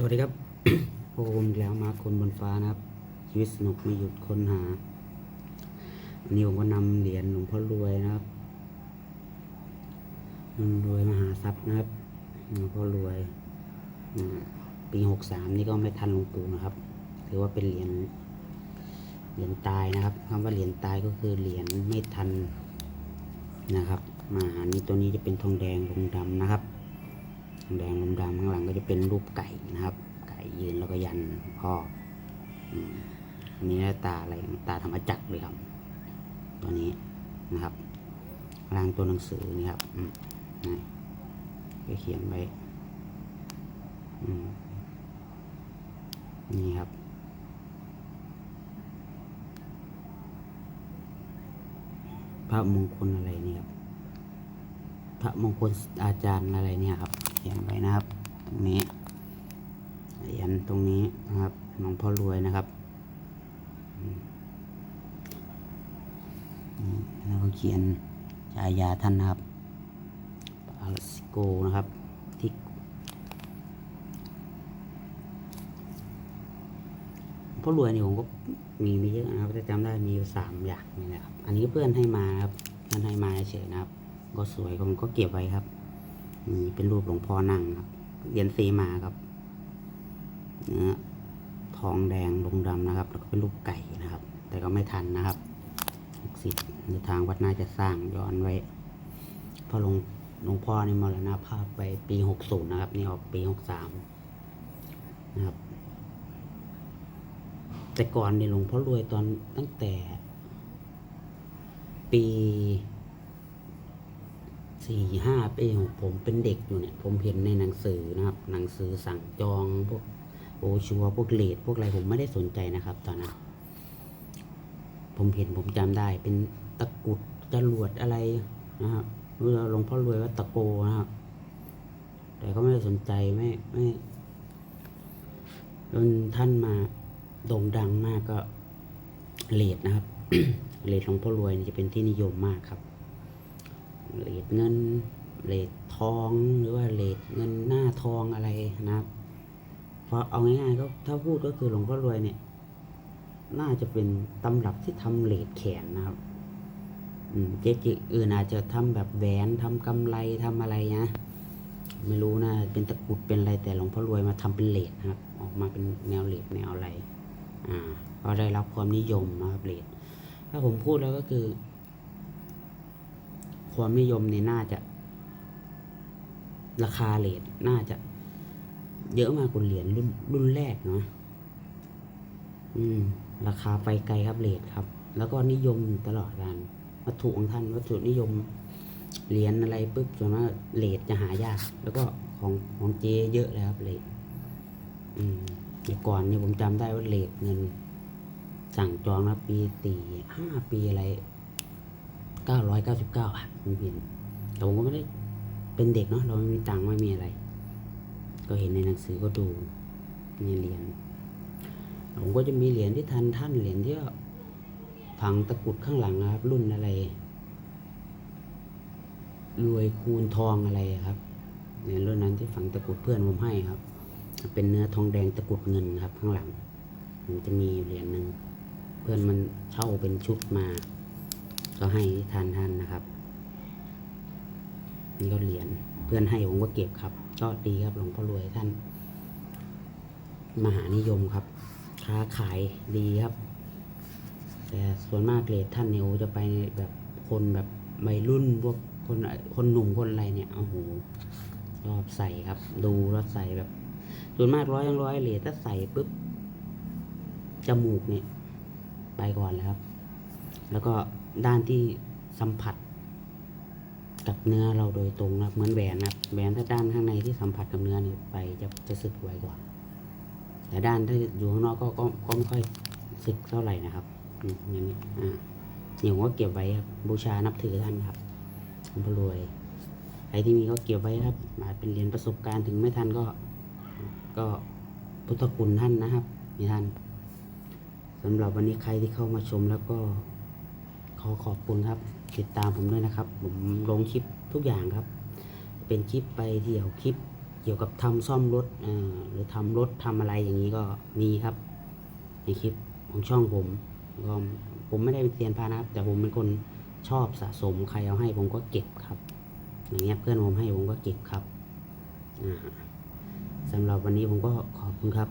สวัสดีครับพวกผมแล้วมาคนบนฟ้านะครับชีวิตสนุกไม่หยุดค้นหาวันนี้ผมก็นำเหรียญหลวงพ่อรวยนะครับรวยมหาทรัพย์นะครับหลวงพ่อรวยปีหกสามนี่ก็ไม่ทันหลวงปู่นะครับถือว่าเป็นเหรียญเหรียญตายนะครับคำว่าเหรียญตายก็คือเหรียญไม่ทันนะครับมาอันนี้ตัวนี้จะเป็นทองแดงลงดำนะครับ แดงลมดำข้างหลังก็จะเป็นรูปไก่นะครับ ไก่ยืนแล้วก็ยันพ่ออันนี้หน้าตาอะไรตาธรรมจักรเลยครับ ตัวนี้นะครับล่างตัวหนังสือนี่ครับนี่ก็เขียนไว้นี่ครับ พระมงคลอะไรเนี่ยครับพระมงคลอาจารย์อะไรเนี่ยครับ เขียนไว้นะครับ ตรงนี้เหรียญตรงนี้นะครับหลวงพ่อรวยนะครับแล้วก็เขียนฉายาท่านนะครับอาลสิโกนะครับที่พ่อรวยนี่ผมก็มีไม่เยอะนะครับแต่จำได้มีสามอย่างนี่แหละครับ อันนี้เพื่อนให้มาครับเพื่อนให้มาเฉยนะครับ ก็สวยผมก็เก็บไว้ครับ นี่เป็นรูปหลวงพ่อนั่งครับเหรียญซีมาครับเนื้อทองแดงลงดำนะครับ แล้วก็เป็นรูปไก่นะครับ แต่ก็ไม่ทันนะครับลูกศิษย์หรือทางวัดน่าจะสร้างย้อนไว้เพราะหลวงหลวงพ่อนี่มรณภาพไปปีหกศูนย์นะครับ นี่ออกปีหกสามนะครับ แต่ก่อนเนี่ยหลวงพ่อรวยตอนตั้งแต่ปี สี่ห้าปีของผมเป็นเด็กอยู่เนี่ย ผมเห็นในหนังสือนะครับ หนังสือสั่งจองพวกโอชัวร์พวกเลดพวกอะไรผมไม่ได้สนใจนะครับ ตอนนั้นผมเห็นผมจำได้เป็นตะกุดจรวดอะไรนะครับรู้แล้วหลวงพ่อรวยว่าตะโกนะครับ แต่ก็ไม่ได้สนใจไม่ไม่จนท่านมาโด่งดังมากก็เลดนะครับเลดหลวงพ่อรวยจะเป็นที่นิยมมากครับ เลทเงินเลททองหรือว่าเลทเงินหน้าทองอะไรนะครับพราะเอาง่ายๆก็ถ้าพูดก็คือหลวงพ่อรวยเนี่ย น่าจะเป็นตำรับที่ทำเลทแขนนะครับอืมเจ๊จิอื่นอาจจะทำแบบแหวนทำกำไรทำอะไรนะไม่รู้นะเป็นตะกรุดเป็นอะไรแต่หลวงพ่อรวยมาทำเป็นเลทนะครับ ออกมาเป็นแนวเลทแนวอะไร อ่าก็ได้รับความนิยมนะครับเลทถ้าผมพูดแล้วก็คือ ความนิยมเนี่ยน่าจะ ราคาเลทน่าจะ เยอะมากกว่าเหรียญรุ่นรุ่นแรกเนาะอืม ราคาไปไกลครับเลทครับ แล้วก็นิยมตลอดการวัตถุของท่านวัตถุนิยมเหรียญอะไรปุ๊บส่วนมากเลทจะหายาก แล้วก็ของของเจเยอะเลยครับเลทอืมแต่ก่อนเนี่ยผมจำได้ว่าเลทเงิน สั่งจองนะปีสี่ห้าปีอะไร เก้าร้อยเก้าสิบเก้าบาทผมเห็นแต่ผมก็ไม่ได้เป็นเด็กเนาะเราไม่มีตังค์ไม่มีอะไร ก็เห็นในหนังสือก็ดูในเหรียญผมก็จะมีเหรียญที่ทันท่านเหรียญที่ฝังตะกุดข้างหลังนะครับ รุ่นอะไรรวยคูณทองอะไรครับเนี่ยรุ่นนั้นที่ฝังตะกุดเพื่อนผมให้ครับ เป็นเนื้อทองแดงตะกุดเงินครับ ข้างหลังมันจะมีเหรียญหนึ่งเพื่อนมันเช่าเป็นชุดมา ก็ให้ทานท่านนะครับนี่ก็เหรียญเพื่อนให้ผมก็เก็บครับ ก็ดีครับหลวงพ่อรวยท่าน มหานิยมครับ ค้าขายดีครับ แต่ส่วนมากเลทท่านเนี่ยโอ้จะไปแบบคนแบบวัยรุ่นพวกคนคนหนุ่มคนอะไรเนี่ยโอ้โหชอบใส่ครับ ดูแล้วใส่แบบ ส่วนมากร้อยยังร้อยเลทถ้าใส่ปุ๊บจมูกเนี่ย ไปก่อนแล้วครับ แล้วก็ด้านที่สัมผัสกับเนื้อเราโดยตรงนะครับเหมือนแหวนนะครับแหวนถ้าด้านข้างในที่สัมผัสกับเนื้อเนี่ยไปจะจะสึกไวกว่า แต่ด้านถ้าอยู่ข้างนอกก็ก็ก็ไม่ค่อยสึกเท่าไหร่นะครับอย่างนี้อ่านี่ผมก็เก็บไว้ครับบูชานับถือท่านครับหลวงพ่อรวยใครที่มีก็เก็บไว้ครับอาจเป็นเหรียญประสบการณ์ถึงไม่ทันก็ ก็พุทธคุณท่านนะครับ มีท่านสำหรับวันนี้ใครที่เข้ามาชมแล้วก็ ขอขอบคุณครับ ติดตามผมด้วยนะครับ ผมลงคลิปทุกอย่างครับ เป็นคลิปไปเที่ยวคลิปเกี่ยวกับทำซ่อมรถหรือทำรถทำอะไรอย่างนี้ก็มีครับ ในคลิปของช่องผมก็ผมไม่ได้เป็นเซียนพานะครับ แต่ผมเป็นคนชอบสะสมใครเอาให้ผมก็เก็บครับ อย่างเงี้ยเพื่อนผมให้ผมก็เก็บครับอ่าสำหรับวันนี้ผมก็ขอบคุณครับ